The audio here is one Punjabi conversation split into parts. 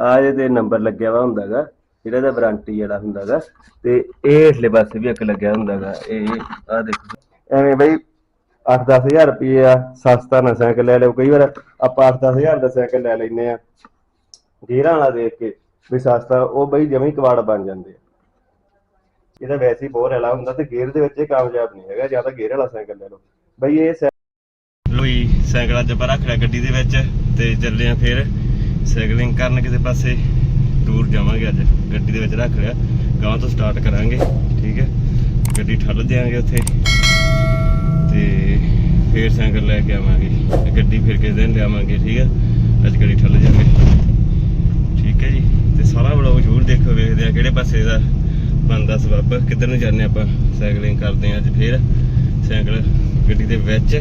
ਆ ਇਹਦੇ ਨੰਬਰ ਲੱਗਿਆ ਵਾ ਹੁੰਦਾਗਾ, ਜਿਹੜਾ ਦਾ ਵਾਰੰਟੀ ਵਾਲਾ ਹੁੰਦਾਗਾ, ਤੇ ਇਹ ਹੇਠਲੇ ਪਾਸੇ ਵੀ ਇੱਕ ਲੱਗਿਆ ਹੁੰਦਾਗਾ, ਇਹ ਆ ਦੇਖੋ। ਐਵੇਂ ਬਈ 8-10000 ਰੁਪਏ ਆ, ਸਸਤਾ ਨਾ ਸਾਈਕਲ ਲੈ ਲਿਓ, ਕਈ ਵਾਰ ਆਪਾਂ 8-10000 ਦਾ ਸਾਈਕਲ ਲੈ ਲੈਨੇ ਆ, ਗੇਰਾਂ ਵਾਲਾ ਦੇਖ ਕੇ ਵੀ ਸਸਤਾ, ਉਹ ਬਈ ਜਮੀ ਹੀ ਕਵਾੜ ਬਣ ਜਾਂਦੇ ਆ। ਇਹਦਾ ਵੈਸੇ ਹੀ ਬਹੁਤ ਰਲਾ ਹੁੰਦਾ, ਤੇ ਗੇਅਰ ਦੇ ਵਿੱਚ ਇਹ ਕਾਮਯਾਬ ਨਹੀਂ ਹੈਗਾ, ਜਾਂ ਤਾਂ ਗੇਅਰ ਵਾਲਾ ਸਾਈਕਲ ਲੈ ਲਓ। ਬਈ ਇਹ ਲੋਈ ਸਾਈਕਲ ਅੱਜ ਆਪਾਂ ਰੱਖ ਲਿਆ ਗੱਡੀ ਦੇ ਵਿੱਚ, ਤੇ ਚੱਲੇ ਆ ਫਿਰ। ਸਾਈਕਲਿੰਗ ਕਰਨ ਕਿਸੇ ਪਾਸੇ ਟੂਰ ਜਾਵਾਂਗੇ ਅੱਜ। ਗੱਡੀ ਦੇ ਵਿੱਚ ਰੱਖ ਲਿਆ। ਗਾਂ ਤੋਂ ਸਟਾਰਟ ਕਰਾਂਗੇ, ਠੀਕ ਹੈ? ਗੱਡੀ ਠੱਲ ਦਿਆਂਗੇ ਉੱਥੇ। ਤੇ ਫੇਰ ਸਾਈਕਲ ਲੈ ਕੇ ਆਵਾਂਗੇ। ਤੇ ਗੱਡੀ ਫਿਰ ਕਿਸੇ ਦਿਨ ਲਿਆਵਾਂਗੇ, ਠੀਕ ਹੈ? ਅੱਜ ਗੱਡੀ ਠੱਲ ਜਾਵਾਂਗੇ ਠੀਕ ਹੈ ਜੀ? ਤੇ ਸਾਰਾ ਵਲੋਗ ਜ਼ਰੂਰ ਦੇਖੋ, ਵੇਖਦੇ ਆ ਕਿਹੜੇ ਪਾਸੇ ਦਾ ਬੰਦਾ ਸਬੱਬ। ਕਿੱਧਰ ਨੂੰ ਜਾਂਦੇ ਆਪਾਂ? ਸਾਈਕਲਿੰਗ ਕਰਦੇ ਆ ਅੱਜ ਫੇਰ। ਸਾਈਕਲ ਗੱਡੀ ਦੇ ਵਿੱਚ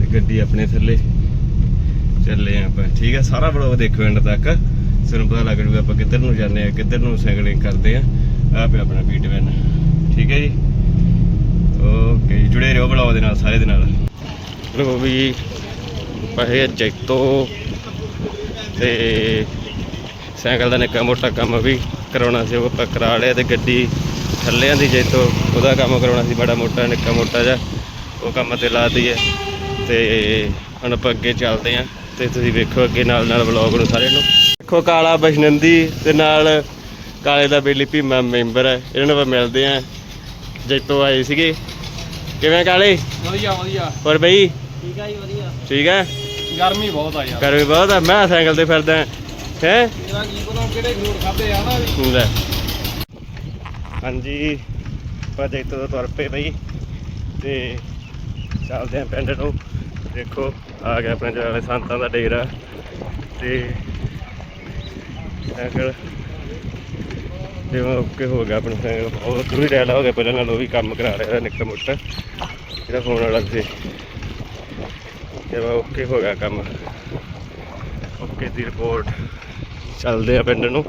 ਤੇ ਗੱਡੀ ਆਪਣੇ ਥੱਲੇ। ਚੱਲੇ ਆਪਾਂ। ਠੀਕ ਹੈ ਸਾਰਾ ਵਲੋਗ ਦੇਖੋ ਐਂਡ ਤੱਕ। ਤੁਹਾਨੂੰ ਪਤਾ ਲੱਗ ਜੂਗਾ ਆਪਾਂ ਕਿੱਧਰ ਨੂੰ ਜਾਂਦੇ ਆ, ਕਿੱਧਰ ਨੂੰ ਸਾਈਕਲਿੰਗ ਕਰਦੇ ਆ। ਆਹ ਪਿਆ ਆਪਣਾ ਬੀਟਵੈਨ ਠੀਕ ਹੈ ਜੀ? ਓਕੇ ਜੀ, ਜੁੜੇ ਰਹੋ ਵਲੋਗ ਦੇ ਨਾਲ, ਸਾਰੇ ਦੇ ਨਾਲ। ਲੋ ਵੀ ਪਹੇ ਜੈਤੋ ਤੇ ਸਾਈਕਲ ਦਾ ਨਿੱਕਾ ਮੋਟਾ ਕੰਮ ਵੀ ਕਰਾਉਣਾ ਸੀ, ਉਹ ਆਪਾਂ ਕਰਾ ਲਿਆ ਤੇ ਗੱਡੀ ਥੱਲਿਆਂ ਦੀ ਜੈਤੋ ਉਹਦਾ ਕੰਮ ਕਰਾਉਣਾ ਸੀ, ਬੜਾ ਮੋਟਾ, ਨਿੱਕਾ ਮੋਟਾ ਜਿਹਾ। ਉਹ ਕੰਮ ਤੇ ਲਾ ਹੈ ਤੇ ਹੁਣ ਆਪਾਂ ਅੱਗੇ ਚੱਲਦੇ ਆਂ। ਤੇ ਤੁਸੀਂ ਵੇਖੋ ਅੱਗੇ ਨਾਲ ਨਾਲ ਵਲੌਗ ਨੂੰ ਸਾਰੇ ਨੂੰ। ਦੇਖੋ ਕਾਲਾ ਬਸ਼ਨੰਦੀ ਤੇ ਨਾਲ ਕਾਲੇ ਦਾ ਬੇਲੀ ਭੀਮਾ ਮੈਂਬਰ ਹੈ ਇਹਨਾਂ ਨੂੰ ਆਪਾਂ ਮਿਲਦੇ ਆਂ। ਜੈਤੋ ਆਏ ਸੀਗੇ। ਕਿਵੇਂ ਕਾਲੇ? ਵਧੀਆ ਵਧੀਆ। ਹੋਰ ਬਈ? ਠੀਕ ਆ ਜੀ ਵਧੀਆ। ਠੀਕ ਹੈ ਗਰਮੀ ਬਹੁਤ ਆ ਯਾਰ। ਗਰਮੀ ਬਹੁਤ ਆ ਮੈਂ ਸਾਈਕਲ ਤੇ ਫਿਰਦਾ ਹੈ? ਮੇਰਾ ਕੀ ਪਤਾ ਕਿਹੜੇ ਫਰੂਟ ਖਾਦੇ ਆ ਨਾ ਵੀ। ਲੈ। ਹਾਂਜੀ ਆਪਾਂ ਜੈਤੋ ਤੋਂ ਤੁਰ ਪਏ ਬਈ। ਤੇ ਚੱਲਦੇ ਆਂ ਪਿੰਡ ਨੂੰ। ਦੇਖੋ, ਆ ਗਿਆ ਆਪਣੇ ਵਾਲੇ ਸੰਤਾਂ ਦਾ ਡੇਰਾ ਤੇ ਸਾਈਕਲ। ਜਿਵੇਂ ਓਕੇ ਹੋ ਗਿਆ ਆਪਣਾ ਸਾਈਕਲ। ਉਹ ਥੋੜੀ ਡੈਲਾ ਹੋ ਗਿਆ ਪਹਿਲਾਂ ਨਾਲ, ਉਹ ਵੀ ਕੰਮ ਕਰਾ ਰਿਹਾ ਨਿੱਕਾ ਮੋਟਾ। ਜਿਹੜਾ ਫੋਨ ਵਾਲਾ ਸੀ। ਜਿਵੇਂ ਓਕੇ ਹੋ ਗਿਆ ਕੰਮ। ਓਕੇ ਦੀ ਰਿਪੋਰਟ ਚੱਲਦੇ ਆ ਪਿੰਡ ਨੂੰ।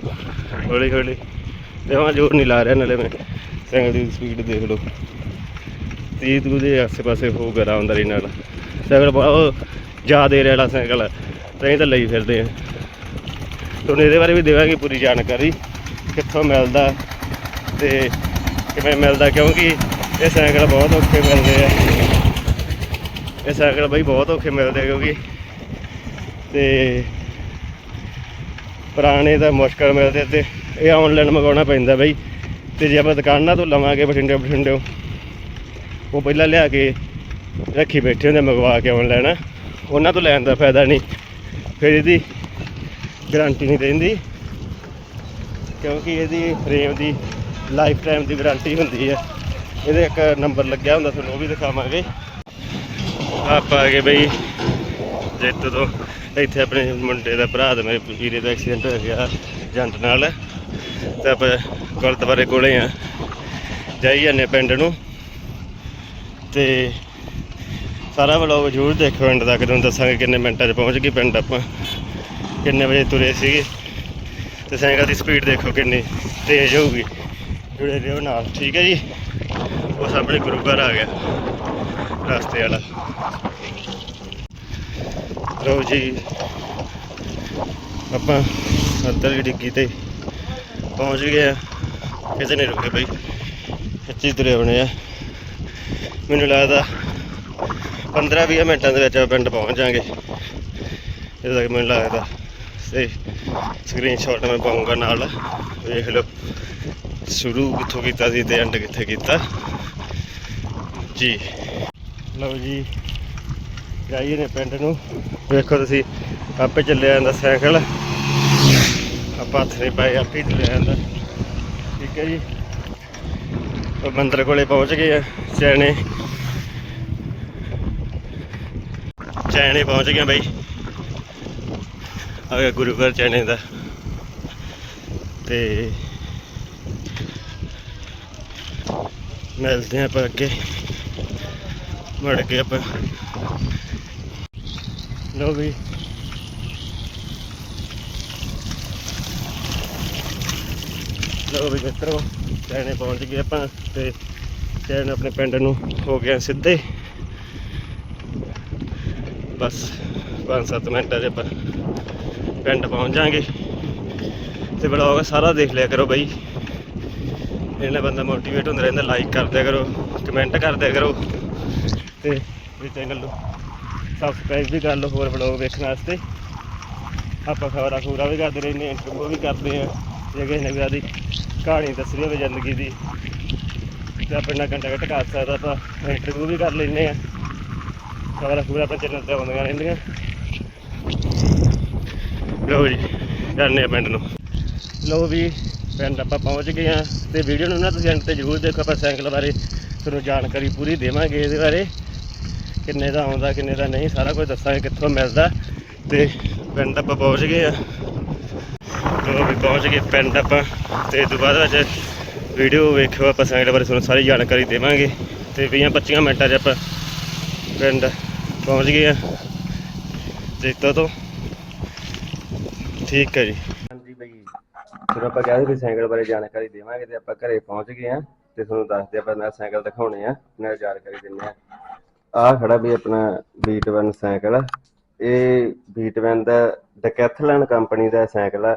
ਹੌਲੀ ਹੌਲੀ। ਜਮਾਂ ਜ਼ੋਰ ਨਹੀਂ ਲਾ ਰਿਹਾ, ਨਾਲੇ ਮੈਂ ਸਾਈਕਲ ਦੀ ਸਪੀਡ ਦੇਖ ਲਓ। ਤੀਹ ਤੂ ਦੇ ਆਸੇ ਪਾਸੇ ਹੋਊਗਾ ਆਰਾਮਦਾਰੀ ਨਾਲ। ਸਾਈਕਲ ਬਹੁਤ ਜ਼ਿਆਦਾ ਦੇ ਵਾਲਾ ਸਾਈਕਲ ਹੈ। ਤਾਂ ਇਹ ਤਾਂ ਲਈ ਫਿਰਦੇ ਆ। ਤੁਹਾਨੂੰ ਇਹਦੇ ਬਾਰੇ ਵੀ ਦੇਵਾਂਗੇ ਪੂਰੀ ਜਾਣਕਾਰੀ, ਕਿੱਥੋਂ ਮਿਲਦਾ ਤੇ ਕਿਵੇਂ ਮਿਲਦਾ, ਕਿਉਂਕਿ ਇਹ ਸਾਈਕਲ ਬਹੁਤ ਔਖੇ ਮਿਲਦੇ ਆ। ਇਹ ਸਾਈਕਲ ਬਈ ਬਹੁਤ ਔਖੇ ਮਿਲਦੇ ਕਿਉਂਕਿ ਤੇ ਪੁਰਾਣੇ ਤਾਂ ਮੁਸ਼ਕਲ ਮਿਲਦੇ ਤੇ ਇਹ ਆਨਲਾਈਨ ਮੰਗਾਉਣਾ ਪੈਂਦਾ ਬਈ। ਤੇ ਜੇ ਆਪਾਂ ਦੁਕਾਨਾਂ ਤੋਂ ਲਵਾਂਗੇ ਬਠਿੰਡੇ ਬਠਿੰਡੇ, ਉਹ ਪਹਿਲਾਂ ਲਿਆ ਕੇ ਰੱਖੀ ਬੈਠੇ ਹੁੰਦੇ ਮੰਗਵਾ ਕੇ ਆਉਣ ਲੈਣਾ। ਉਹਨਾਂ ਤੋਂ ਲੈਣ ਦਾ ਫਾਇਦਾ ਨਹੀਂ। ਫਿਰ ਇਹਦੀ ਗਾਰੰਟੀ ਨਹੀਂ ਰਹਿੰਦੀ ਕਿਉਂਕਿ ਇਹਦੀ ਫਰੇਮ ਦੀ ਲਾਈਫ ਟਾਈਮ ਦੀ ਵਾਰੰਟੀ ਹੁੰਦੀ ਹੈ ਇਹਦੇ ਇੱਕ ਨੰਬਰ ਲੱਗਿਆ ਹੁੰਦਾ, ਤੁਹਾਨੂੰ ਉਹ ਵੀ ਦਿਖਾਵਾਂਗੇ। ਆਪਾਂ ਆ ਗਏ ਬਈ। ਜੈਤੋ ਤੋਂ ਇੱਥੇ ਆਪਣੇ ਮੁੰਡੇ ਦਾ ਭਰਾ ਦਾ ਮੇਰੇ ਵੀਰੇ ਦਾ ਐਕਸੀਡੈਂਟ ਹੋ ਗਿਆ ਜੰਟ ਨਾਲ। ਤੇ ਆਪਾਂ ਗੁਰਦੁਆਰੇ ਕੋਲੇ ਆ। ਜਾਈ ਜਾਂਦੇ ਹਾਂ ਪਿੰਡ ਨੂੰ। ਤੇ ਸਾਰਾ ਵਲੋਗ ਜ਼ਰੂਰ ਦੇਖੋ ਐਂਡ ਤੱਕ, ਤੁਹਾਨੂੰ ਦੱਸਾਂਗੇ ਕਿੰਨੇ ਮਿੰਟਾਂ 'ਚ ਪਹੁੰਚ ਗਏ ਪਿੰਡ ਆਪਾਂ, ਕਿੰਨੇ ਵਜੇ ਤੁਰੇ ਸੀਗੇ। ਤੇ ਸਾਈਕਲ ਦੀ ਸਪੀਡ ਦੇਖੋ ਕਿੰਨੀ ਤੇਜ਼ ਹੋਊਗੀ, ਜੁੜੇ ਰਹੋ ਨਾਲ, ਠੀਕ ਹੈ ਜੀ? ਉਹ ਸਾਹਮਣੇ ਗੁਰੂ ਘਰ ਆ ਗਿਆ, ਰਸਤੇ ਵਾਲਾ। ਲਓ ਜੀ, ਆਪਾਂ ਅੰਦਰ ਦੀ ਡਿੱਗੀ ਤੇ ਪਹੁੰਚ ਗਏ ਆ। ਕਿਤੇ ਨਹੀਂ ਰੁਕੇ ਬਈ, ਇੱਥੇ ਤੁਰੇ ਆਉਣੇ ਆ। ਮੈਨੂੰ ਲੱਗਦਾ 15-20 ਮਿੰਟਾਂ ਦੇ ਵਿੱਚ ਪਿੰਡ ਪਹੁੰਚ ਜਾਾਂਗੇ ਇਹ ਤੱਕ ਮੈਨੂੰ ਲੱਗਦਾ ਤੇ ਸਕਰੀਨਸ਼ਾਟ ਮੈਂ ਪਾਉਂਗਾ ਨਾਲ। ਵੇਖ ਲਓ, ਸ਼ੁਰੂ ਕਿੱਥੋਂ ਕੀਤਾ ਸੀ ਤੇ ਐਂਡ ਕਿੱਥੇ ਕੀਤਾ। ਜੀ। ਲਓ ਜੀ, ਜਾਈਏ ਨੇ ਪਿੰਡ ਨੂੰ। ਵੇਖੋ ਤੁਸੀਂ, ਆਪੇ ਚੱਲਿਆ ਜਾਂਦਾ ਸਾਈਕਲ। ਆਪਾਂ ਹੱਥ ਨਹੀਂ ਪਾਏ, ਆਪੇ ਚੱਲਿਆ ਜਾਂਦਾ। ਠੀਕ ਹੈ ਜੀ। ਉਹ ਮੰਦਰ ਕੋਲੇ ਪਹੁੰਚ ਗਏ ਆ, ਸਿਆਣੇ। ਚੈਣੇ ਪਹੁੰਚ ਗਏ ਬਾਈ। ਆ ਗਿਆ ਗੁਰੂ ਘਰ ਚੈਣੇ ਦਾ। ਤੇ ਮਿਲਦੇ ਹਾਂ ਆਪਾਂ ਅੱਗੇ। ਮੁੜ ਕੇ ਆਪਾਂ। ਲੋ ਵੀ। ਲੋ ਵੀ ਮਿੱਤਰੋ, ਚੈਣੇ ਪਹੁੰਚ ਗਏ ਆਪਾਂ ਤੇ ਚੈਨ ਆਪਣੇ ਪਿੰਡ ਨੂੰ ਹੋ ਗਿਆ ਸਿੱਧੇ। ਬਸ 5-7 ਮਿੰਟਾਂ 'ਚ ਆਪਾਂ ਪਿੰਡ ਪਹੁੰਚ ਜਾਾਂਗੇ। ਤੇ ਬਲੌਗ ਸਾਰਾ ਦੇਖ ਲਿਆ ਕਰੋ ਬਾਈ। ਇਹਨਾਂ ਬੰਦਾ ਮੋਟੀਵੇਟ ਹੁੰਦਾ ਰਹਿੰਦਾ ਲਾਈਕ ਕਰਦਿਆ ਕਰੋ ਕਮੈਂਟ ਕਰਦਿਆ ਕਰੋ। ਤੇ ਵੀ ਚੈਨਲ ਨੂੰ ਸਬਸਕ੍ਰਾਈਬ ਵੀ ਕਰ ਲਓ ਹੋਰ ਬਲੌਗ ਵੇਖਣ ਵਾਸਤੇ। ਆਪਾਂ ਖਬਰਾਂ ਖੂਰਾ ਵੀ ਕਰਦੇ ਰਹਿੰਦੇ ਹਾਂ ਇੰਟਰਵਿਊ ਵੀ ਕਰਦੇ ਆ ਜੇ ਕਿਸੇ ਨੇ ਵੀ ਦੀ ਕਹਾਣੀ ਦੱਸਣੀ ਹੋਵੇ ਜ਼ਿੰਦਗੀ ਦੀ, ਤੇ ਆਪਣੇ ਨਾਲ ਕੰਟੈਕਟ ਕਰ ਸਕਦਾ ਆਪਾਂ ਇੰਟਰਵਿਊ ਵੀ ਕਰ ਲੈਂਦੇ ਆ ਖਬਰਾਂ ਖੂਰਾ ਆਪਣੇ ਚੈਨਲ ਤੇ ਆਉਂਦੀਆਂ ਰਹਿੰਦੀਆਂ। ਲਓ ਜੀ, ਜਾਂਦੇ ਆ ਪਿੰਡ ਨੂੰ। ਲਓ ਵੀ, ਪਿੰਡ ਆਪਾਂ ਪਹੁੰਚ ਗਏ ਆ ਤੇ ਵੀਡੀਓ ਨੂੰ ਨਾ ਤੁਸੀਂ ਐਂਡ ਤੇ ਜ਼ਰੂਰ ਦੇਖੋ, ਆਪਾਂ ਸਾਈਕਲ ਬਾਰੇ ਤੁਹਾਨੂੰ ਜਾਣਕਾਰੀ ਪੂਰੀ ਦੇਵਾਂਗੇ ਇਹਦੇ ਬਾਰੇ। ਕਿੰਨੇ ਦਾ ਆਉਂਦਾ, ਕਿੰਨੇ ਦਾ ਨਹੀਂ, ਸਾਰਾ ਕੁਝ ਦੱਸਾਂਗੇ ਕਿੱਥੋਂ ਮਿਲਦਾ। ਤੇ ਪਿੰਡ ਆਪਾਂ ਪਹੁੰਚ ਗਏ ਆ ਲਓ ਵੀ, ਪਹੁੰਚ ਗਏ ਪਿੰਡ ਆਪਾਂ। ਤੇ ਦੁਬਾਰਾ ਵਿੱਚ ਵੀਡੀਓ ਵੇਖਿਓ, ਆਪਾਂ ਸਾਈਕਲ ਬਾਰੇ ਤੁਹਾਨੂੰ ਸਾਰੀ ਜਾਣਕਾਰੀ ਦੇਵਾਂਗੇ। ਤੇ 20 25 ਮਿੰਟਾਂ 'ਚ ਆਪਾਂ ਪਿੰਡ ਪਹੁੰਚ ਗਏ ਆ। ਜੇਤੋ ਤੋਂ। ਠੀਕ ਹੈ ਜੀ। ਹਾਂਜੀ ਬਈ। ਜਦੋਂ ਆਪਾਂ ਕਹਿੰਦੇ ਵੀ ਸਾਈਕਲ ਬਾਰੇ ਜਾਣਕਾਰੀ ਦੇਵਾਂਗੇ ਤੇ ਆਪਾਂ ਘਰੇ ਪਹੁੰਚ ਗਏ ਆ ਤੇ ਤੁਹਾਨੂੰ ਦੱਸਦੇ ਆਪਾਂ ਨਾਲ ਸਾਈਕਲ ਦਿਖਾਉਣੇ ਆ, ਨਾਲ ਜਾਣਕਾਰੀ ਦਿੰਨੇ ਆ। ਆਹ ਖੜਾ ਵੀ ਆਪਣਾ ਬੀਟ1 ਸਾਈਕਲ ਆ। ਇਹ ਬੀਟ1 ਦਾ ਡੈਕੈਥਲਨ ਕੰਪਨੀ ਦਾ ਸਾਈਕਲ ਆ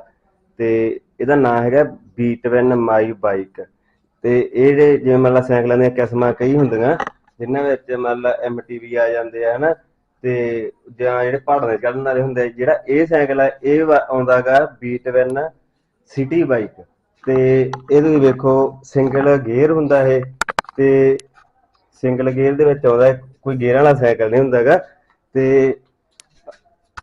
ਤੇ ਇਹਦਾ ਨਾਮ ਹੈਗਾ ਬੀਟ1 ਮਾਈ ਬਾਈਕ। ਤੇ ਇਹ ਜਿਹੜੇ ਜਿਵੇਂ ਮਤਲਬ ਸਾਈਕਲਾਂ ਦੀਆਂ ਕਿਸਮਾਂ ਕਈ ਹੁੰਦੀਆਂ ਜਿਨ੍ਹਾਂ ਵਿੱਚ ਮੰਨ ਐਮਟੀਵੀ ਆ ਜਾਂਦੇ ਆ, ਹਨਾ? ਤੇ ਜਾਂ ਜਿਹੜੇ ਪਹਾੜਾਂ ਦੇ ਚੜ੍ਹਨ ਵਾਲੇ ਹੁੰਦੇ ਜਿਹੜਾ ਇਹ ਸਾਈਕਲ ਆ, ਇਹ ਆਉਂਦਾਗਾ ਬੀਟ1 ਸਿਟੀ ਬਾਈਕ। ਤੇ ਇਹਦੇ ਵੀ ਵੇਖੋ, ਸਿੰਗਲ ਗੇਅਰ ਹੁੰਦਾ ਇਹ, ਤੇ ਸਿੰਗਲ ਗੇਅਰ ਦੇ ਵਿੱਚ ਆਉਂਦਾ ਕੋਈ ਗੇਅਰ ਵਾਲਾ ਸਾਈਕਲ ਨਹੀਂ ਹੁੰਦਾਗਾ ਤੇ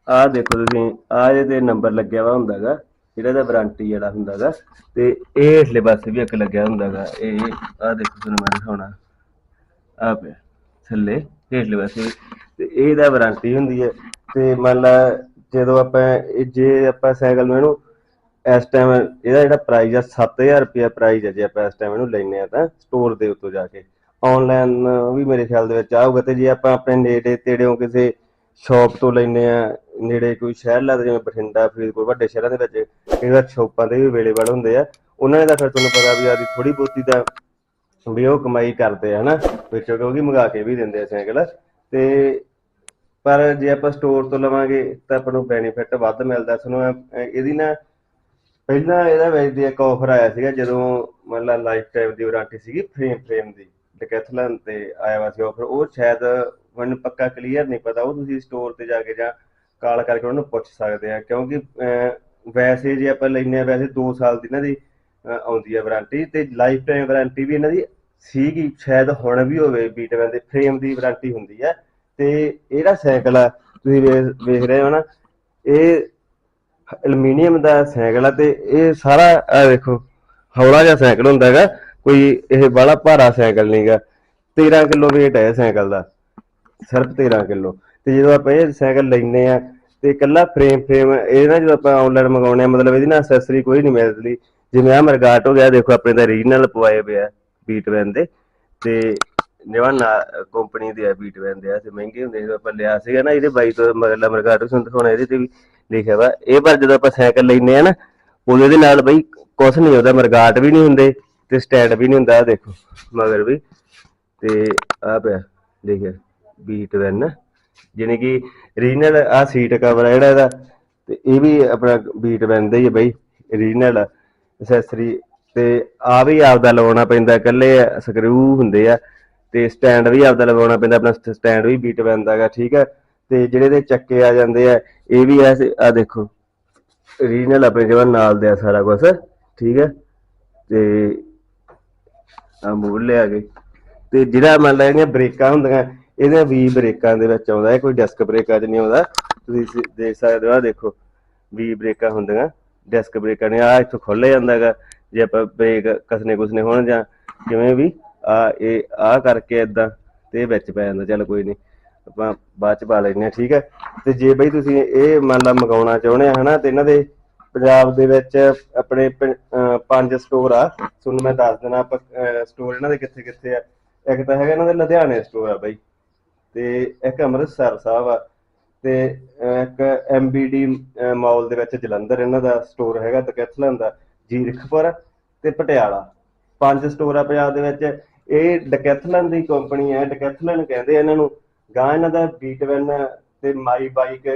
ਆਹ ਦੇਖੋ ਤੁਸੀਂ, ਆਹ ਇਹਦੇ ਨੰਬਰ ਲੱਗਿਆ ਵਾ ਹੁੰਦਾਗਾ ਜਿਹੜਾ ਦਾ ਵਾਰੰਟੀ ਵਾਲਾ ਹੁੰਦਾਗਾ ਤੇ ਇਹ ਹੇਠਲੇ ਪਾਸੇ ਵੀ ਇੱਕ ਲੱਗਿਆ ਹੁੰਦਾਗਾ ਇਹ, ਆਹ ਦੇਖੋ ਤੁਹਾਨੂੰ ਮੈਂ ਦਿਖਾਉਣਾ। ਆ ਪਿਆ ਥੱਲੇ, ਹੇਠਲੇ ਪਾਸੇ। ਤੇ ਇਹਦਾ ਵਾਰੰਟੀ ਹੁੰਦੀ ਹੈ। ਤੇ ਮੰਨ ਲਾ, ਜਦੋਂ ਆਪਾਂ ਇਹ, ਜੇ ਆਪਾਂ ਸਾਈਕਲ ਨੂੰ ਇਹਨੂੰ ਇਸ ਟਾਈਮ ਇਹਦਾ ਜਿਹੜਾ ਪ੍ਰਾਈਸ ਆ 7000 ਰੁਪਏ ਪ੍ਰਾਈਸ ਹੈ ਜੇ ਆਪਾਂ ਇਸ ਟਾਈਮ ਇਹਨੂੰ ਲੈਨੇ ਆ ਤਾਂ ਸਟੋਰ ਦੇ ਉੱਤੋਂ ਜਾ ਕੇ। ਆਨਲਾਈਨ ਵੀ ਮੇਰੇ ਖਿਆਲ ਦੇ ਵਿੱਚ ਆਊਗਾ ਤੇ ਜੇ ਆਪਾਂ ਆਪਣੇ ਨੇੜੇ ਤੇੜਿਓਂ ਕਿਸੇ ਸ਼ਾਪ ਤੋਂ ਲੈਨੇ ਆ, ਨੇੜੇ ਕੋਈ ਸ਼ਹਿਰ ਲੱਗਦਾ ਜਿਵੇਂ ਬਠਿੰਡਾ, ਫਰੀਦਕੋਟ, ਵੱਡੇ ਸ਼ਹਿਰਾਂ ਦੇ ਵਿੱਚ, ਕਈ ਵਾਰ ਸ਼ਾਪਾਂ ਦੇ ਵੀ ਅਵੇਲੇਬਲ ਹੁੰਦੇ ਆ। ਉਹਨਾਂ ਨੇ ਤਾਂ ਫਿਰ ਤੁਹਾਨੂੰ ਪਤਾ ਵੀ ਆਦੀ ਥੋੜੀ ਬਹੁਤੀ ਤਾਂ ਵੀ ਉਹ ਕਮਾਈ ਕਰਦੇ ਆ, ਹਨਾ? ਵਿੱਚੋਂ ਕਿਉਂਕਿ ਮੰਗਾ ਕੇ ਵੀ ਦਿੰਦੇ ਆ ਸਾਈਕਲ। ਤੇ ਪਰ ਜੇ ਆਪਾਂ ਸਟੋਰ ਤੋਂ ਲਵਾਂਗੇ, ਤਾਂ ਆਪਾਂ ਨੂੰ ਬੈਨੀਫਿਟ ਵੱਧ ਮਿਲਦਾ। ਤੁਹਾਨੂੰ ਇਹਦੀ ਨਾ, ਪਹਿਲਾਂ ਇਹਦਾ ਵਿੱਚ ਇੱਕ ਆਫਰ ਆਇਆ ਸੀਗਾ, ਜਦੋਂ ਮਤਲਬ ਲਾਈਫ ਟਾਈਮ ਦੀ ਵਾਰੰਟੀ ਸੀਗੀ ਫਰੇਮ ਫਰੇਮ ਦੀ। ਡੈਕੈਥਲਨ ਤੇ ਆਇਆ ਵਾ ਸੀ ਆਫਰ ਉਹ ਸ਼ਾਇਦ ਮੈਨੂੰ ਪੱਕਾ ਕਲੀਅਰ ਨਹੀਂ ਪਤਾ। ਉਹ ਤੁਸੀਂ ਸਟੋਰ ਤੇ ਜਾ ਕੇ ਜਾਂ ਕਾਲ ਕਰਕੇ ਉਹਨਾਂ ਨੂੰ ਪੁੱਛ ਸਕਦੇ ਆ। ਕਿਉਂਕਿ ਵੈਸੇ ਜੇ ਆਪਾਂ ਲੈਨੇ ਆ, ਵੈਸੇ 2 ਸਾਲ ਦੀ ਇਹਨਾਂ ਦੀ ਆਉਂਦੀ ਹੈ ਵਾਰੰਟੀ ਤੇ ਲਾਈਫ ਟਾਈਮ ਵਾਰੰਟੀ ਵੀ ਇਹਨਾਂ ਦੀ ਸੀਗੀ ਸ਼ਾਇਦ ਹੁਣ ਵੀ ਹੋਵੇ ਬੀਟਵੈਨ ਦੇ ਫਰੇਮ ਦੀ ਵਾਰੰਟੀ ਹੁੰਦੀ ਹੈ। ਤੇ ਇਹ ਸਾਈਕਲ ਆ, ਤੁਸੀਂ ਵੇਖ ਰਹੇ ਹੋ ਨਾ, ਇਹ ਐਲੂਮੀਨੀਅਮ ਦਾ ਸਾਈਕਲ ਆ ਤੇ ਇਹ ਸਾਰਾ ਆ ਦੇਖੋ ਹੌਲਾ ਜਿਹਾ ਸਾਈਕਲ ਹੁੰਦਾ ਹੈਗਾ, ਕੋਈ ਇਹ ਬੜਾ ਭਾਰਾ ਸਾਈਕਲ ਨਹੀਂਗਾ 13 ਕਿਲੋ weight ਹੈ ਸਾਈਕਲ ਦਾ, ਸਿਰਫ 13 ਕਿਲੋ। ਤੇ ਜਦੋਂ ਆਪਾਂ ਇਹ ਸਾਈਕਲ ਲੈਨੇ ਆ ਤੇ ਇਕੱਲਾ ਫਰੇਮ ਫਰੇਮ ਇਹ ਨਾ ਜਦੋਂ ਆਪਾਂ ਆਨਲਾਈਨ ਮੰਗਾਉਣੇ ਆ ਮਤਲਬ ਇਹਦੀ ਨਾ ਅਸੈਸਰੀ ਕੋਈ ਨਹੀਂ ਮਿਲਦੀ। ਜਿਵੇਂ ਆ ਮਰਗਾਟ ਹੋ ਗਿਆ, ਦੇਖੋ ਆਪਣੇ ਦਾ ਰੀਜਨਲ ਪਵਾਏ ਪਿਆ ਬੀਟਵੈਨ ਦੇ, ਤੇ ਜਿਹੜਾ ਕੰਪਨੀ ਦੇ ਆ ਬੀਟਵੈਨ ਦੇ ਆ, ਤੇ ਮਹਿੰਗੇ ਹੁੰਦੇ ਜਦੋਂ ਆਪਾਂ ਲਿਆ ਸੀਗਾ ਨਾ ਇਹਦੇ ਬਾਈ ਤੋਂ ਮਗਰਲਾ ਮਰਗਾਟ ਤੁਹਾਨੂੰ ਦਿਖਾਉਣਾ ਇਹਦੇ ਤੇ ਵੀ ਲਿਖਿਆ ਵਾ। ਇਹ ਪਰ ਜਦੋਂ ਆਪਾਂ ਸਾਈਕਲ ਲੈਨੇ ਆ ਨਾ ਉਦੋਂ ਇਹਦੇ ਨਾਲ ਬਈ ਕੁਛ ਨਹੀਂ ਹੁੰਦਾ ਮਰਗਾਟ ਵੀ ਨਹੀਂ ਹੁੰਦੇ ਤੇ ਸਟੈਂਡ ਵੀ ਨਹੀਂ ਹੁੰਦਾ ਆ ਦੇਖੋ, ਮਗਰ ਵੀ। ਤੇ ਆ ਪਿਆ, ਲਿਖਿਆ ਬੀਟਵੈਨ ਜਾਣੀ ਕਿ ਰੀਜਨਲ ਆ ਸੀਟ ਕਵਰ ਆ ਜਿਹੜਾ ਇਹਦਾ, ਤੇ ਇਹ ਵੀ ਆਪਣਾ ਬੀਟਵੈਨ ਦਾ ਹੀ ਹੈ ਬਈ ਰੀਜਨਲ ਐਕਸੈਸਰੀ ਤੇ ਆ ਵੀ ਆਪਦਾ ਲਵਾਉਣਾ ਪੈਂਦਾ, ਇਕੱਲੇ ਸਕਰੂ ਹੁੰਦੇ ਆ, ਤੇ ਸਟੈਂਡ ਵੀ ਆਪਦਾ ਲਵਾਉਣਾ ਪੈਂਦਾ, ਆਪਣਾ ਸਟੈਂਡ ਵੀ ਬੀਟ ਦਾ ਹੈਗਾ ਠੀਕ ਹੈ ਤੇ ਜਿਹੜੇ ਦੇ ਚੱਕੇ ਆ ਜਾਂਦੇ ਆ, ਇਹ ਵੀ ਐ ਆ ਦੇਖੋ ਰੀਜਨਲ ਆਪਣੇ ਜਿਹੜਾ ਨਾਲ ਦੇ ਆ ਸਾਰਾ ਕੁਝ ਠੀਕ ਹੈ ਤੇ ਆ ਮੋੜ ਲਿਆ ਗਏ ਤੇ ਜਿਹੜਾ ਮੰਨ ਲਾ ਇਹਦੀਆਂ ਬ੍ਰੇਕਾਂ ਹੁੰਦੀਆਂ ਇਹਦੇ ਵੀ ਬ੍ਰੇਕਾਂ ਦੇ ਵਿੱਚ ਆਉਂਦਾ ਹੈ ਕੋਈ ਡਿਸਕ ਬ੍ਰੇਕਾਂ 'ਚ ਨਹੀਂ ਆਉਂਦਾ, ਤੁਸੀਂ ਦੇਖ ਸਕਦੇ ਹੋ ਆ ਦੇਖੋ, ਵੀ ਬ੍ਰੇਕਾਂ ਹੁੰਦੀਆਂ ਡਿਸਕ ਬ੍ਰੇਕਾਂ ਨੇ ਆ ਇੱਥੋਂ ਖੋਲਿਆ ਜਾਂਦਾ ਹੈਗਾ ਜੇ ਆਪਾਂ ਬ੍ਰੇਕ ਕਸਨੇ ਕੁਸਨੇ ਹੋਣ ਜਾਂ ਕਿਵੇਂ ਵੀ, ਆ, ਇਹ, ਆ ਕਰਕੇ ਇਦਾਂ ਤੇ ਵਿੱਚ ਪੈ ਜਾਂਦਾ, ਚੱਲ ਕੋਈ ਨਹੀਂ ਆਪਾਂ ਬਾਅਦ ਚ ਪਾ ਲੈਂਦੇ ਹਾਂ, ਠੀਕ ਹੈ? ਤੇ ਜੇ ਬਈ ਤੁਸੀਂ ਇਹ ਮੰਨ ਲਾ ਮੰਗਾਉਣਾ ਚਾਹੁੰਦੇ ਆ, ਹਨਾ, ਤੇ ਇਹਨਾਂ ਦੇ ਪੰਜਾਬ ਦੇ ਵਿੱਚ ਆਪਣੇ ਪੰਜ ਸਟੋਰ ਆ, ਤੁਹਾਨੂੰ ਮੈਂ ਦੱਸ ਦੇਣਾ ਆਪਾਂ ਸਟੋਰ ਇਹਨਾਂ ਦੇ ਕਿੱਥੇ ਕਿੱਥੇ ਆ। ਇੱਕ ਤਾਂ ਹੈਗਾ ਇਹਨਾਂ ਦੇ ਲੁਧਿਆਣੇ ਸਟੋਰ ਆ ਬਾਈ, ਤੇ ਇੱਕ ਅੰਮ੍ਰਿਤਸਰ ਸਾਹਿਬ ਆ, ਤੇ ਅਹ ਇੱਕ ਐਮਬੀਡੀ ਮਾਲ ਦੇ ਵਿੱਚ ਜਲੰਧਰ ਇਹਨਾਂ ਦਾ ਸਟੋਰ ਹੈਗਾ ਦਕੈਥਲਨ ਦਾ ਜੀਰਖਪੁਰ ਤੇ ਪਟਿਆਲਾ। ਪੰਜ ਸਟੋਰ ਆ ਪੰਜਾਬ ਦੇ ਵਿੱਚ। ਇਹ ਡਕੈਥਲਨ ਦੀ ਕੰਪਨੀ ਹੈ। ਡਕੈਥਲਨ ਕਹਿੰਦੇ ਇਹਨਾਂ ਨੂੰ। ਗਾਂ ਇਹਨਾਂ ਦਾ ਬੀਟਵਨ ਤੇ ਮਾਈ ਬਾਈਕ।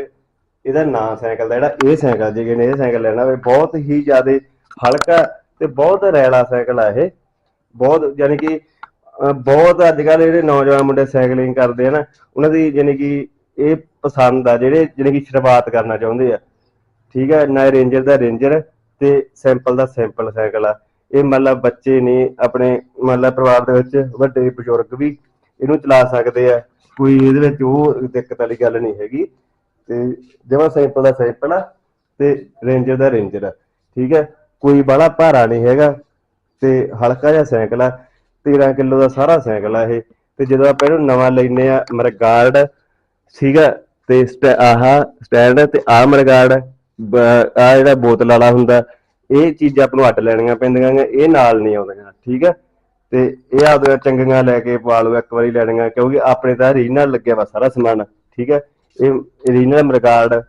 ਇਹਦਾ ਨਾਂ ਸਾਈਕਲ ਦਾ, ਜਿਹੜਾ ਇਹ ਸਾਈਕਲ ਜੇ ਨੇ ਇਹ ਸਾਈਕਲ ਲੈਣਾ ਹੋਵੇ ਬਹੁਤ ਹੀ ਜ਼ਿਆਦਾ ਹਲਕਾ ਤੇ ਬਹੁਤ ਰੈਲਾ ਸਾਈਕਲ ਆ ਇਹ। ਬਹੁਤ ਯਾਨੀ ਕਿ ਬਹੁਤ ਅੱਜ ਕੱਲ ਜਿਹੜੇ ਨੌਜਵਾਨ ਮੁੰਡੇ ਸਾਈਕਲਿੰਗ ਕਰਦੇ ਆ ਨਾ, ਉਹਨਾਂ ਦੀ ਯਾਨੀ ਕਿ ਇਹ ਪਸੰਦ ਆ ਜਿਹੜੇ ਯਾਨੀ ਕਿ ਸ਼ੁਰੂਆਤ ਕਰਨਾ ਚਾਹੁੰਦੇ ਆ। ਠੀਕ ਹੈ ਨਾ ਰੇਂਜਰ ਦਾ ਰੇਂਜਰ। ਤੇ ਸੈਂਪਲ ਦਾ ਸੈਂਪਲ ਸਾਈਕਲ ਆ। ਇਹ ਮਤਲਬ ਬੱਚੇ ਨੇ ਆਪਣੇ ਮਤਲਬ ਪਰਿਵਾਰ ਦੇ ਵਿੱਚ ਵੱਡੇ ਬਜ਼ੁਰਗ ਵੀ ਇਹਨੂੰ ਚਲਾ ਸਕਦੇ ਆ। ਕੋਈ ਇਹਦੇ ਵਿੱਚ ਉਹ ਦਿੱਕਤ ਵਾਲੀ ਗੱਲ ਨਹੀਂ ਹੈਗੀ। ਤੇ ਜਮਾ ਸੈਂਪਲ ਦਾ ਸੈਂਪਲ ਆ ਤੇ ਰੇਂਜਰ ਦਾ ਰੇਂਜਰ ਆ। ਠੀਕ ਹੈ ਕੋਈ ਬੜਾ ਭਾਰਾ ਨਹੀਂ ਹੈਗਾ ਤੇ ਹਲਕਾ ਜਿਹਾ ਸਾਈਕਲ ਆ। 13 ਕਿਲੋ ਦਾ ਸਾਰਾ ਸਾਈਕਲ ਆ ਇਹ। ਤੇ ਜਦੋਂ ਆਪਾਂ ਇਹਨੂੰ ਨਵਾਂ ਲੈਨੇ ਆ, ਮਰਗਾਰਡ ਸੀਗਾ ਤੇ ਸਟੈ- ਆਹ ਸਟੈਂਡ ਤੇ ਆ ਮਰਗਾਰਡ। ਆ ਜਿਹੜਾ ਬੋਤਲ ਵਾਲਾ ਹੁੰਦਾ, ਇਹ ਚੀਜ਼ਾਂ ਆਪਾਂ ਨੂੰ ਅੱਡ ਲੈਣੀਆਂ ਪੈਂਦੀਆਂ ਨੇ, ਇਹ ਨਾਲ ਨਹੀਂ ਆਉਂਦੀਆਂ, ਠੀਕ ਹੈ? ਤੇ ਇਹ ਆਪਦੀਆਂ ਚੰਗੀਆਂ ਲੈ ਕੇ ਪਾ ਇੱਕ ਵਾਰੀ ਲੈਣੀਆਂ, ਕਿਉਂਕਿ ਆਪਣੇ ਤਾਂ ਰੀਜਨਲ ਲੱਗਿਆ ਵਾ ਸਾਰਾ ਸਮਾਨ, ਠੀਕ ਹੈ? ਇਹ ਰੀਜਨਲ ਮਰਗਾਰਡ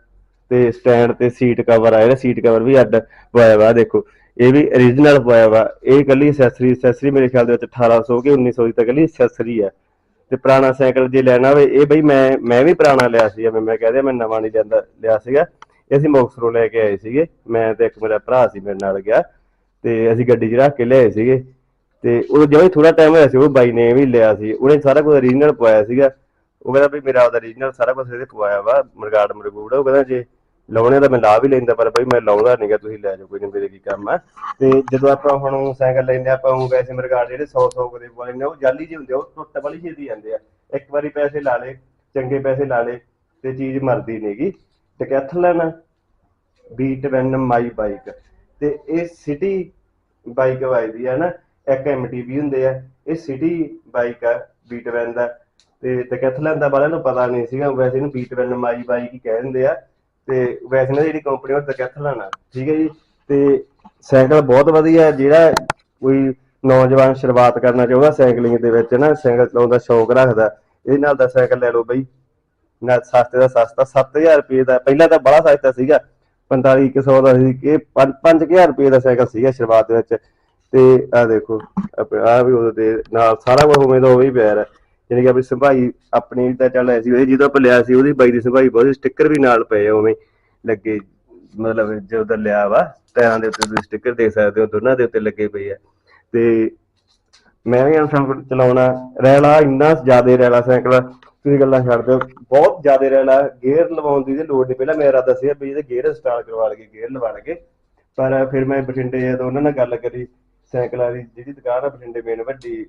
ਤੇ ਸਟੈਂਡ ਤੇ ਸੀਟ ਕਵਰ ਆ, ਇਹਦਾ ਸੀਟ ਕਵਰ ਵੀ ਅੱਡ ਪਵਾਇਆ ਵਾ, ਦੇਖੋ, ਇਹ ਵੀ origignal ਪਵਾਇਆ ਵਾ, ਇਹ ਕੱਲੀ ਐਕਸੈਸਰੀ ਐਕਸੈਸਰੀ ਮੇਰੇ ਖਿਆਲ ਦੇ ਵਿੱਚ 1800 ਕਿ 1900 ਦੀ ਤਾਂ ਕੱਲੀ ਐਕਸੈਸਰੀ ਆ। ਤੇ ਪੁਰਾਣਾ ਸਾਈਕਲ ਜੇ ਲੈਣਾ ਹੋਵੇ, ਇਹ ਬਈ ਮੈਂ ਮੈਂ ਵੀ ਪੁਰਾਣਾ ਲਿਆ ਸੀ ਐਵੇਂ ਮੈਂ ਕਹਦੇ ਮੈਂ ਨਵਾਂ ਨਹੀਂ ਲੈਂਦਾ ਲਿਆ ਸੀਗਾ। ਇਹ ਅਸੀਂ ਮੁਕਤਸਰੋਂ ਲੈ ਕੇ ਆਏ ਸੀਗੇ। ਮੈਂ ਤੇ ਇੱਕ ਮੇਰਾ ਭਰਾ ਸੀ ਮੇਰੇ ਨਾਲ ਗਿਆ ਤੇ ਅਸੀਂ ਗੱਡੀ 'ਚ ਰੱਖ ਕੇ ਲਿਆਏ ਸੀਗੇ। ਤੇ ਉਹ ਜਿਵੇਂ ਥੋੜਾ ਟਾਈਮ ਹੋਇਆ ਸੀ ਉਹ ਬਾਈ ਨੇ ਵੀ ਲਿਆ ਸੀ। ਉਹਨੇ ਸਾਰਾ ਕੁਝ ਓਰੀਜਨਲ ਪਵਾਇਆ ਸੀਗਾ। ਉਹ ਕਹਿੰਦਾ ਵੀ ਮੇਰਾ ਉਹਦਾ origignal ਸਾਰਾ ਕੁਝ ਇਹਦੇ ਪਵਾਇਆ ਵਾ ਮਰਗਾੜ ਮਰਗੂੜ। ਉਹ ਕਹਿੰਦਾ ਜੇ ਲਾਉਣੇ ਦਾ ਮੈਂ ਲਾ ਵੀ ਲੈਂਦਾ ਪਰ ਬਈ ਮੈਂ ਲਾਉਂਦਾ ਨਹੀਂਗਾ ਤੁਸੀਂ ਲੈ ਜਾਓ ਕੋਈ ਨਹੀਂ ਮੇਰੇ ਕੀ ਕੰਮ ਆ। ਤੇ ਜਦੋਂ ਆਪਾਂ ਹੁਣ ਸਾਈਕਲ ਲੈਂਦੇ ਆਪਾਂ ਉਹ ਵੈਸੇ ਮਰਗਾੜ ਜਿਹੜੇ 100 100 ਦੇ ਵਾਲੇ ਨੇ ਉਹ ਜਾਲੀ ਜਿਹੇ ਹੁੰਦੇ ਆ, ਉਹ ਟੁੱਟ ਵਾਲੀ ਛੇਤੀ ਜਾਂਦੇ ਆ। ਇੱਕ ਵਾਰੀ ਪੈਸੇ ਲਾ ਲੇ ਚੰਗੇ ਪੈਸੇ ਲਾ ਲੇ ਤੇ ਚੀਜ਼ ਮਰਦੀ ਨਹੀਂਗੀ Decathlon beat van my bike ਤੇ ਇਹ ਸਿਟੀ ਬਾਈਕ ਵਾਈਦੀ ਆ ਨਾ, ਇੱਕ ਐਮਟੀਵੀ ਹੁੰਦੇ ਆ, ਇਹ ਸਿਟੀ ਬਾਈਕ ਆ ਬੀਟ ਵੈਨ ਦਾ। ਤੇ ਟਕੈਥਲਨ ਦਾ ਬਾਲਿਆਂ ਨੂੰ ਪਤਾ ਨਹੀਂ ਸੀਗਾ, ਵੈਸੇ ਇਹਨੂੰ ਬੀਟ ਵੈਨ ਮਾਈ ਬਾਈਕ ਹੀ ਕਹਿ ਦਿੰਦੇ ਆ। ਤੇ ਵੈਸੇ ਨਾ ਜਿਹੜੀ ਕੰਪਨੀ ਉਹ ਟਕੈਥਲਨ ਆ ਠੀਕ ਹੈ ਜੀ? ਤੇ ਸਾਈਕਲ ਬਹੁਤ ਵਧੀਆ, ਜਿਹੜਾ ਕੋਈ ਨੌਜਵਾਨ ਸ਼ੁਰੂਆਤ ਕਰਨਾ ਚਾਹੁੰਦਾ ਸਾਈਕਲਿੰਗ ਦੇ ਵਿੱਚ ਨਾ, ਸਾਈਕਲ ਚਲਾਉਣ ਦਾ ਸ਼ੌਕ ਰੱਖਦਾ ਇਹਦੇ ਨਾਲ ਦਾ ਸਾਈਕਲ ਲੈ ਲਓ ਬਈ। ਨਾ ਸਸਤੇ ਦਾ ਸਸਤਾ 7000 ਰੁਪਏ ਦਾ, ਪਹਿਲਾਂ ਤਾਂ ਬੜਾ ਸਸਤਾ ਸੀਗਾ 4500 ਦਾ ਸੀ, ਇਹ 5000 ਰੁਪਏ ਦਾ ਸਾਈਕਲ ਸੀਗਾ ਸ਼ੁਰੂਆਤ ਦੇ ਵਿੱਚ। ਤੇ ਆ ਦੇਖੋ ਆ ਵੀ ਉਹਦੇ ਨਾਲ ਸਾਰਾ ਕੁਝ ਉਵੇਂ ਦਾ ਉਵੇਂ ਹੀ ਪਿਆ ਹੈ ਜਾਣੀ ਕਿ ਆਪਣੀ ਸੰਭਾਈ, ਆਪਣੀ ਤਾਂ ਚੱਲ ਐਸੀ ਉਹਦੀ ਜਦੋਂ ਆਪਾਂ ਲਿਆ ਸੀ, ਉਹਦੀ ਬਾਈ ਦੀ ਸੰਭਾਈ ਬਹੁਤ ਸਟicker ਵੀ ਨਾਲ ਪਏ ਉਵੇਂ ਲੱਗੇ, ਮਤਲਬ ਜਦੋਂ ਲਿਆ ਵਾ, ਟਾਇਰਾਂ ਦੇ ਉੱਤੇ ਤੁਸੀਂ ਸਟicker ਦੇਖ ਸਕਦੇ ਹੋ, ਦੋਨਾਂ ਦੇ ਉੱਤੇ ਲੱਗੇ ਪਏ ਆ। ਤੇ ਮੈਂ ਵੀ ਸਾਈਕਲ ਚਲਾਉਣਾ, ਰੈਲਾ ਇੰਨਾ ਜ਼ਿਆਦਾ ਰੈਲਾ ਸਾਈਕਲ ਤੁਸੀਂ ਗੱਲਾਂ ਛੱਡ ਦਿਓ ਬਹੁਤ ਜ਼ਿਆਦਾ ਰੈਲਾ ਗੇਅਰ ਲਵਾਉਣ ਦੀ ਤੇ ਲੋੜ ਨਹੀਂ ਪਹਿਲਾਂ ਮੇਰਾ ਇਰਾਦਾ ਸੀ ਵੀ ਇਹਦੇ ਗੇਅਰ ਇੰਸਟਾਲ ਕਰਵਾ ਲਈਏ ਗੇਅਰ ਲਵਾ ਲਈਏ। ਪਰ ਫਿਰ ਮੈਂ ਬਠਿੰਡੇ ਜਦੋਂ ਉਹਨਾਂ ਨਾਲ ਗੱਲ ਕਰੀ, ਸਾਈਕਲਾਂ ਦੀ ਜਿਹੜੀ ਦੁਕਾਨ ਆ ਬਠਿੰਡੇ ਮੇਨ ਵੱਡੀ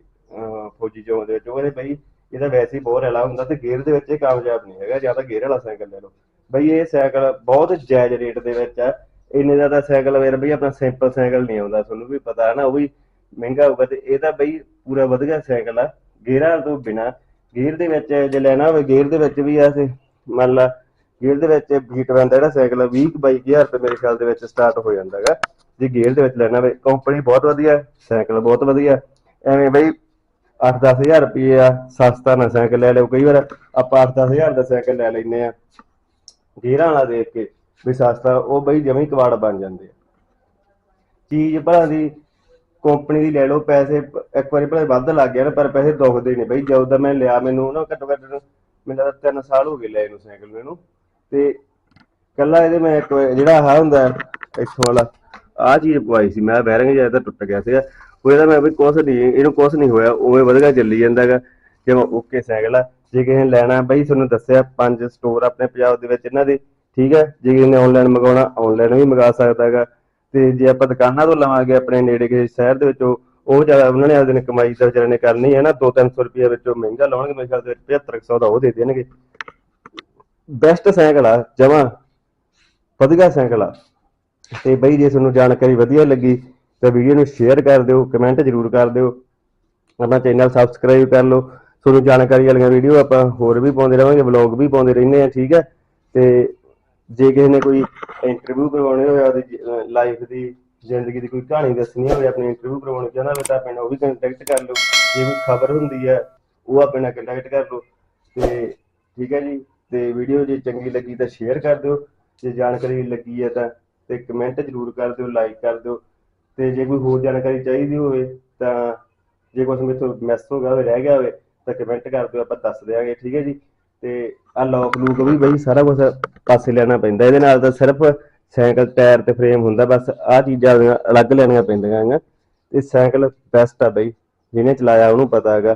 ਫੌਜੀ ਚੌਂਕ ਦੇ ਵਿੱਚ, ਉਹ ਕਹਿੰਦੇ ਬਈ ਇਹਦਾ ਵੈਸੇ ਹੀ ਬਹੁਤ ਰੈਲਾ ਹੁੰਦਾ ਤੇ ਗੇਅਰ ਦੇ ਵਿੱਚ ਇਹ ਕਾਮਯਾਬ ਨਹੀਂ ਹੈਗਾ, ਜਾਂ ਤਾਂ ਗੇਅਰ ਵਾਲਾ ਸਾਈਕਲ ਲੈ ਲਓ। ਬਈ ਇਹ ਸਾਈਕਲ ਬਹੁਤ ਜਾਇਜ਼ ਰੇਟ ਦੇ ਵਿੱਚ ਆ, ਇੰਨੇ ਜ਼ਿਆਦਾ ਸਾਈਕਲ ਮੇਰਾ ਬਈ ਆਪਣਾ ਸਿੰਪਲ ਸਾਈਕਲ ਨਹੀਂ ਆਉਂਦਾ, ਤੁਹਾਨੂੰ ਵੀ ਪਤਾ ਹੈ ਨਾ, ਉਹ ਵੀ ਮਹਿੰਗਾ ਹੋਊਗਾ ਤੇ ਇਹ ਤਾਂ ਬਈ ਪੂਰਾ ਵਧੀਆ ਸਾਈਕਲ ਆ ਗੇਅਰਾਂ ਤੋਂ ਬਿਨਾ ਗੇਅਰ ਦੇ ਵਿੱਚ ਜੇ ਲੈਣਾ ਹੋਵੇ ਗੇਅਰ ਦੇ ਵਿੱਚ ਵੀ ਆ ਤੇ ਮੰਨ ਲਾ ਗੇਅਰ ਦੇ ਵਿੱਚ ਬੀਟ ਬੰਦਾ ਜਿਹੜਾ ਸਾਈਕਲ ਆ 20 22000 ਰੁਪਏ ਮੇਰੇ ਖਿਆਲ ਦੇ ਵਿੱਚ ਸਟਾਰਟ ਹੋ ਜਾਂਦਾ ਹੈਗਾ। ਜੇ ਗੇਅਰ ਦੇ ਵਿੱਚ ਲੈਣਾ ਹੋਵੇ ਕੰਪਨੀ ਬਹੁਤ ਵਧੀਆ ਸਾਈਕਲ ਬਹੁਤ ਵਧੀਆ ਐਵੇਂ ਬਈ 8-10000 ਰੁਪਏ ਆ, ਸਸਤਾ ਨਾ ਸਾਈਕਲ ਲੈ ਲਿਓ। ਕਈ ਵਾਰ ਆਪਾਂ 8-10000 ਦਾ ਸਾਈਕਲ ਲੈ ਲੈਨੇ ਆ ਗੇਅਰਾਂ ਵਾਲਾ ਦੇਖ ਕੇ ਵੀ ਸਸਤਾ, ਉਹ ਬਈ ਜਮੀ ਹੀ ਕਵਾੜ ਬਣ ਜਾਂਦੇ ਆ। ਚੀਜ਼ ਭਲਾ ਦੀ ਕੰਪਨੀ ਦੀ ਲੈ ਲਓ, ਪੈਸੇ ਇੱਕ ਵਾਰੀ ਭਲੇ ਵੱਧ ਲੱਗ ਗਿਆ ਨਾ, ਪਰ ਪੈਸੇ ਦੁਖਦੇ ਨਹੀਂ ਬਈ, ਜਦੋਂ ਦਾ ਮੈਂ ਲਿਆ, ਮੈਨੂੰ ਨਾ ਘੱਟੋ ਘੱਟ, ਮੈਨੂੰ ਲੱਗਦਾ 3 ਸਾਲ ਹੋ ਗਏ ਲਿਆ ਇਹਨੂੰ ਸਾਈਕਲ ਨੂੰ ਤੇ ਕੱਲਾ ਇਹਦੇ ਮੈਂ ਇੱਕ ਜਿਹੜਾ ਆਹ ਹੁੰਦਾ ਇੱਥੋਂ ਵਾਲਾ, ਆਹ ਚੀਜ਼ ਪਵਾਈ ਸੀ, ਮੈਂ ਬੈਰਿੰਗ ਜ਼ਿਆਦਾ ਟੁੱਟ ਗਿਆ ਸੀਗਾ। ਉਹ ਇਹਦਾ ਮੈਂ ਵੀ ਕੁਛ ਨਹੀਂ, ਇਹਨੂੰ ਕੁਛ ਨਹੀਂ ਹੋਇਆ, ਉਵੇਂ ਵਧੀਆ ਚੱਲੀ ਜਾਂਦਾ ਹੈਗਾ। ਜਿਵੇਂ ਓਕੇ ਸਾਈਕਲ ਆ, ਜੇ ਕਿਸੇ ਨੇ ਲੈਣਾ, ਬਈ ਤੁਹਾਨੂੰ ਦੱਸਿਆ, ਪੰਜ ਸਟੋਰ ਆਪਣੇ ਪੰਜਾਬ ਦੇ ਵਿੱਚ ਇਹਨਾਂ ਦੇ, ਠੀਕ ਹੈ? ਜੇ ਕਿਸੇ ਨੇ ਆਨਲਾਈਨ ਮੰਗਾਉਣਾ ਆਨਲਾਈਨ ਵੀ ਮੰਗਾ ਸਕਦਾ ਹੈਗਾ। ਤੇ ਜੇ ਆਪਾਂ ਦੁਕਾਨਾਂ ਤੋਂ ਲਵਾਂਗੇ ਆਪਣੇ ਨੇੜੇ ਕਿਸੇ ਸ਼ਹਿਰ ਦੇ ਵਿੱਚੋਂ, ਉਹ ਜ਼ਿਆਦਾ ਉਹਨਾਂ ਨੇ ਆਪਦੇ ਨੇ ਕਮਾਈ ਤਾਂ ਵਿਚਾਰੇ ਨੇ ਕਰਨੀ ਹੈ ਨਾ 2-300 ਰੁਪਏ ਵਿੱਚੋਂ ਮਹਿੰਗਾ ਲਾਉਣਗੇ, ਮੇਰੇ ਖਿਆਲ ਦੇ ਵਿੱਚ 7500 ਦਾ ਉਹ ਦੇ ਦੇਣਗੇ। ਬੈਸਟ ਸਾਈਕਲ ਆ, ਜਮਾ ਵਧੀਆ ਸਾਈਕਲ ਆ। ਤੇ ਬਈ ਜੇ ਤੁਹਾਨੂੰ ਜਾਣਕਾਰੀ ਵਧੀਆ ਲੱਗੀ, ਤਾਂ ਵੀਡੀਓ ਨੂੰ ਸ਼ੇਅਰ ਕਰ ਦਿਓ ਕਮੈਂਟ ਜ਼ਰੂਰ ਕਰ ਦਿਓ। ਆਪਣਾ ਚੈਨਲ ਸਬਸਕ੍ਰਾਈਬ ਕਰ ਲਓ। ਤੁਹਾਨੂੰ ਜਾਣਕਾਰੀ ਵਾਲੀਆਂ ਵੀਡੀਓ ਆਪਾਂ ਹੋਰ ਵੀ ਪਾਉਂਦੇ ਰਹਾਂਗੇ ਵਲੌਗ ਵੀ ਪਾਉਂਦੇ ਰਹਿੰਦੇ ਆ ਠੀਕ ਹੈ। ਤੇ ਜੇ ਕਿਸੇ ਨੇ ਕੋਈ ਇੰਟਰਵਿਊ ਕਰਵਾਉਣੀ ਹੋਇਆ ਉਹਦੀ ਲਾਈਫ ਦੀ, ਜ਼ਿੰਦਗੀ ਦੀ ਕੋਈ ਕਹਾਣੀ ਦੱਸਣੀ ਹੋਵੇ, ਆਪਣੀ ਇੰਟਰਵਿਊ ਕਰਵਾਉਣੀ ਚਾਹੁੰਦਾ ਹੋਵੇ ਤਾਂ ਆਪਣੇ ਨਾਲ ਉਹ ਵੀ ਕੰਟੈਕਟ ਕਰ ਲਓ। ਜੇ ਕੋਈ ਖਬਰ ਹੁੰਦੀ ਹੈ, ਉਹ ਆਪਣੇ ਨਾਲ ਕੰਟੈਕਟ ਕਰ ਲਓ। ਤੇ ਠੀਕ ਹੈ ਜੀ, ਤੇ ਵੀਡੀਓ ਜੇ ਚੰਗੀ ਲੱਗੀ ਤਾਂ ਸ਼ੇਅਰ ਕਰ ਦਿਓ। ਜੇ ਜਾਣਕਾਰੀ ਲੱਗੀ ਹੈ ਤਾਂ ਤੇ ਕਮੈਂਟ ਜ਼ਰੂਰ ਕਰ ਦਿਓ ਲਾਈਕ ਕਰ ਦਿਓ। ਤੇ ਜੇ ਕੋਈ ਹੋਰ ਜਾਣਕਾਰੀ ਚਾਹੀਦੀ ਹੋਵੇ ਤਾਂ, ਜੇ ਕੁਝ ਮੇਥੋਂ ਮਿਸ ਹੋ ਗਿਆ ਹੋਵੇ, ਰਹਿ ਗਿਆ ਹੋਵੇ, ਤਾਂ ਕਮੈਂਟ ਕਰ ਦਿਓ, ਆਪਾਂ ਦੱਸ ਦਿਆਂਗੇ। ਠੀਕ ਹੈ ਜੀ? ਤੇ ਆ ਲੋਕ ਲੂਕ ਵੀ ਬਈ ਸਾਰਾ ਕੁਝ ਪਾਸੇ ਲੈਣਾ ਪੈਂਦਾ, ਇਹਦੇ ਨਾਲ ਤਾਂ ਸਿਰਫ ਸਾਈਕਲ, ਟਾਇਰ ਤੇ ਫਰੇਮ ਹੁੰਦਾ, ਬਸ ਆ ਚੀਜ਼ਾਂ ਅਲੱਗ ਲੈਣੀਆਂ ਪੈਂਦੀਆਂ ਹੈਗੀਆਂ, ਤੇ ਸਾਈਕਲ ਬੈਸਟ ਆ ਬਈ, ਜਿਹਨੇ ਚਲਾਇਆ ਉਹਨੂੰ ਪਤਾ ਹੈਗਾ,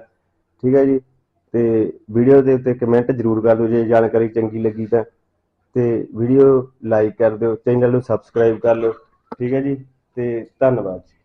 ਠੀਕ ਹੈ ਜੀ, ਤੇ ਵੀਡੀਓ ਦੇ ਉੱਤੇ ਕਮੈਂਟ ਜ਼ਰੂਰ ਕਰ ਦਿਓ, ਜੇ ਜਾਣਕਾਰੀ ਚੰਗੀ ਲੱਗੀ ਤਾਂ, ਤੇ ਵੀਡੀਓ ਲਾਈਕ ਕਰ ਦਿਓ ਚੈਨਲ ਨੂੰ ਸਬਸਕ੍ਰਾਈਬ ਕਰ ਲਿਓ, ਠੀਕ ਹੈ ਜੀ, ਤੇ ਧੰਨਵਾਦ ਜੀ।